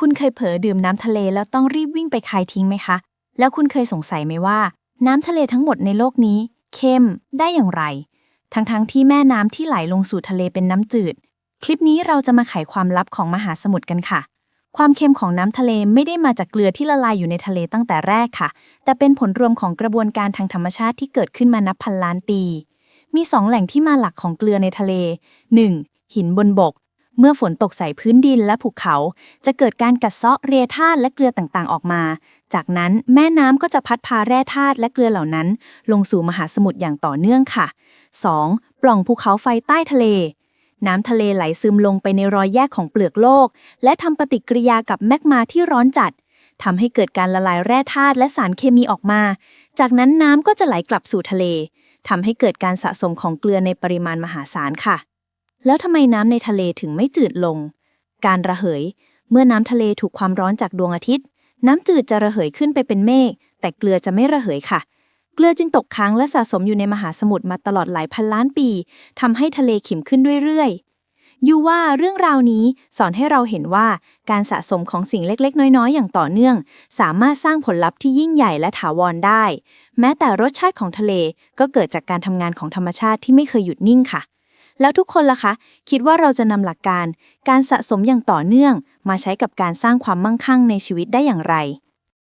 คุณเคยเผลอดื่มน้ำทะเลแล้วต้องรีบวิ่งไปคายทิ้งไหมคะ แล้วคุณเคยสงสัยไหมว่า น้ำทะเลทั้งหมดในโลกนี้เข้มได้อย่างไร ทั้งๆทที่แม่น้ำที่ไหลลงสู่ทะเลเป็นน้ำจืด คลิปนี้เราจะมาไขความลับของมหาสมุทรกันค่ะ ความเค็มของน้ำทะเลไม่ได้มาจากเกลือที่ละลายอยู่ในทะเลตั้งแต่แรกค่ะ แต่เป็นผลรวมของกระบวนการทางธรรมชาติที่เกิดขึ้นมานับพันล้านปี มีสองแหล่งที่มาหลักของเกลือในทะเล 1. หินบนบก เมื่อฝนตกใส่พื้นดินและภูเขา จะเกิดการกัดเซาะเรธาตุและเกลือต่างๆ ออกมา จากนั้นแม่น้ำก็จะพัดพาแร่ธาตุและเกลือเหล่านั้น ลงสู่มหาสมุทรอย่างต่อเนื่องค่ะ 2. ปล่องภูเขาไฟใต้ทะเล น้ำทะเลไหลซึมลงไปในรอยแยกของเปลือกโลก และทำปฏิกิริยากับแมกมาที่ร้อนจัดทำให้เกิดการละลายแร่ธาตุและสารเคมีออกมา จากนั้นน้ำก็จะไหลกลับสู่ทะเลทำให้เกิดการสะสมของเกลือในปริมาณมหาศาลค่ะ แล้วทำไมน้ำในทะเลถึงไม่จืดลง การระเหย เมื่อน้ำทะเลถูกความร้อนจากดวงอาทิตย์ น้ำจืดจะระเหยขึ้นไปเป็นเมฆแต่เกลือจะไม่ระเหยค่ะ เกลือจึงตกค้างและสะสมอยู่ในมหาสมุทรมาตลอดหลายพันล้านปีทำให้ทะเลขิมขึ้นเรื่อยๆยูว่าเรื่องราวนี้สอนให้เราเห็นว่าการสะสมของสิ่งเล็กๆ น้อยๆ อย่างต่อเนื่อง สามารถสร้างผลลัพธ์ที่ยิ่งใหญ่และถาวรได้ แม้แต่รสชาติของทะเลก็เกิดจากการทำงานของธรรมชาติที่ไม่เคยหยุดนิ่งค่ะ แล้วทุกคนล่ะคะ คิดว่าเราจะนำหลักการ การสะสมอย่างต่อเนื่อง มาใช้กับการสร้างความมั่งคั่งในชีวิตได้อย่างไร